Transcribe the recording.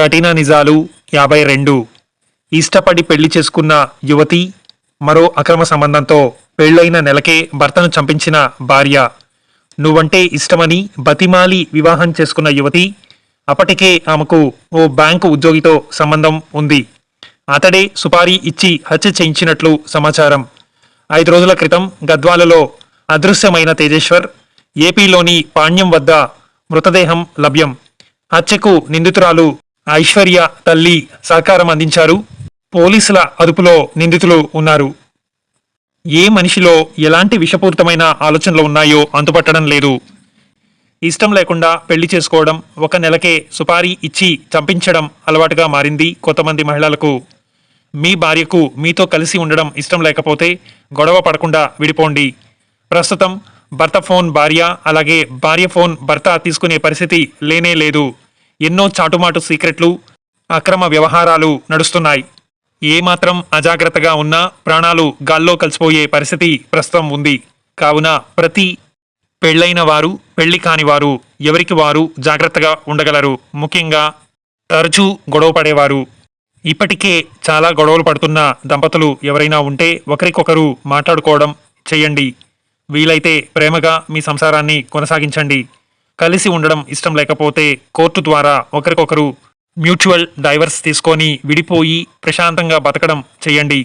కఠిన నిజాలు యాభై రెండు. ఇష్టపడి పెళ్ళి చేసుకున్న యువతి మరో అక్రమ సంబంధంతో పెళ్ళైన నెలకే భర్తను చంపించిన భార్య. నువ్వంటే ఇష్టమని బతిమాలి వివాహం చేసుకున్న యువతి అప్పటికే ఆమెకు ఓ బ్యాంకు ఉద్యోగితో సంబంధం ఉంది. అతడే సుపారీ ఇచ్చి హత్య చేయించినట్లు సమాచారం. ఐదు రోజుల క్రితం గద్వాలలో అదృశ్యమైన తేజేశ్వర్ ఏపీలోని పాణ్యం వద్ద మృతదేహం లభ్యం. హత్యకు నిందితురాలు ఐశ్వర్య తల్లి సహకారం అందించారు. పోలీసుల అదుపులో నిందితులు ఉన్నారు. ఏ మనిషిలో ఎలాంటి విషపూరితమైన ఆలోచనలు ఉన్నాయో అంతుపట్టడం లేదు. ఇష్టం లేకుండా పెళ్ళి చేసుకోవడం ఒక నెలకే సుపారీ ఇచ్చి చంపించడం అలవాటుగా మారింది కొంతమంది మహిళలకు. మీ భార్యకు మీతో కలిసి ఉండడం ఇష్టం లేకపోతే గొడవ పడకుండా విడిపోండి. ప్రస్తుతం భర్త ఫోన్ భార్య అలాగే భార్య ఫోన్ భర్త తీసుకునే పరిస్థితి లేనే లేదు. ఎన్నో చాటుమాటు సీక్రెట్లు అక్రమ వ్యవహారాలు నడుస్తున్నాయి. ఏమాత్రం అజాగ్రత్తగా ఉన్నా ప్రాణాలు గాల్లో కలిసిపోయే పరిస్థితి ప్రస్తుతం ఉంది. కావున ప్రతి పెళ్ళైన వారు పెళ్ళి కాని వారు ఎవరికి వారు జాగ్రత్తగా ఉండగలరు? ముఖ్యంగా తరచూ గొడవ పడేవారు. ఇప్పటికే చాలా గొడవలు పడుతున్న దంపతులు ఎవరైనా ఉంటే ఒకరికొకరు మాట్లాడుకోవడం చేయండి. వీలైతే ప్రేమగా మీ సంసారాన్ని కొనసాగించండి. కలిసి ఉండడం ఇష్టం లేకపోతే కోర్టు ద్వారా ఒకరికొకరు మ్యూచువల్ డైవర్స్ తీసుకొని విడిపోయి ప్రశాంతంగా బతకడం చేయండి.